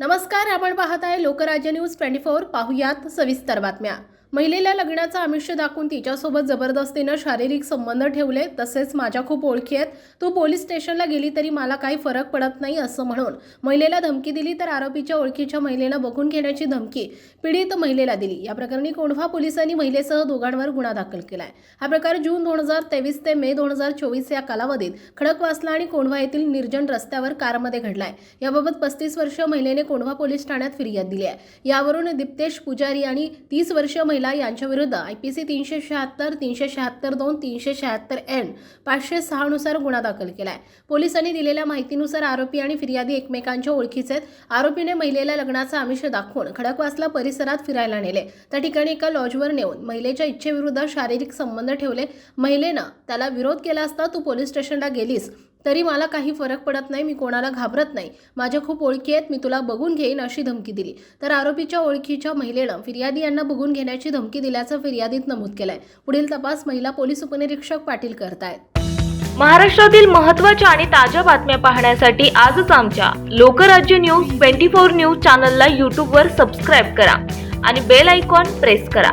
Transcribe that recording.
नमस्कार आपण पाहत आहे लोकराज्य न्यूज ट्वेंटी फोर. पाहुयात सविस्तर बातम्या. महिलेला लग्नाचं आमिष्य दाखवून तिच्यासोबत जबरदस्तीनं शारीरिक संबंध ठेवले तसेच माझ्या खूप ओळखी आहेत. तू पोलीस स्टेशनला गेली तरी मला काही फरक पडत नाही असं म्हणून महिलेला धमकी दिली तर आरोपीच्या ओळखीच्या महिलेनं बघून घेण्याची धमकी पीडित महिलेला दिली. या प्रकरणी कोंढवा पोलिसांनी महिलेसह दोघांवर गुन्हा दाखल केला आहे हा प्रकार जून दोन हजार तेवीस ते मे दोन हजार चोवीस या कालावधीत खडकवासला आणि कोंढवा येथील निर्जन रस्त्यावर कारमध्ये घडलाय. याबाबत पस्तीस वर्षीय महिलेने कोंढवा पोलीस ठाण्यात फिर्याद दिली आहे. यावरून दीप्तेश पुजारी आणि तीस वर्षीय महिला यांच्याविरुद्ध आयपीसी तीनशे शहात्तर तीनशे शहात्तर दोन तीनशे शहात्तर एन पाचशे सहा नुसार गुन्हा दाखल केला आहे पोलिसांनी दिलेल्या माहितीनुसार आरोपी आणि फिर्यादी एकमेकांच्या ओळखीचे आहेत. आरोपीने महिलेला लग्नाचा आमिष दाखवून खडकवासला परिसरात फिरायला नेले. त्या ठिकाणी एका लॉजवर नेऊन महिलेच्या इच्छेविरुद्ध शारीरिक संबंध ठेवले. महिलेनं त्याला विरोध केला असता तू पोलीस स्टेशनला गेलीस. तरी मला काही फरक पडत नाही मी कोणाला घाबरत नाही. माझ्या खूप ओळखी आहेत मी तुला बघून घेईन अशी धमकी दिली. तर आरोपीच्या ओळखीच्या महिलेनं फिर्यादी यांना बघून घेण्याची धमकी दिल्याचं फिर्यादीत नमूद केलंय. पुढील तपास महिला पोलीस उपनिरीक्षक पाटील करतायत. महाराष्ट्रातील महत्त्वाच्या आणि ताज्या बातम्या पाहण्यासाठी आजच आमच्या Lokrajya news twenty four news चॅनलला यूट्यूबवर सबस्क्राईब करा आणि बेल आयकॉन प्रेस करा.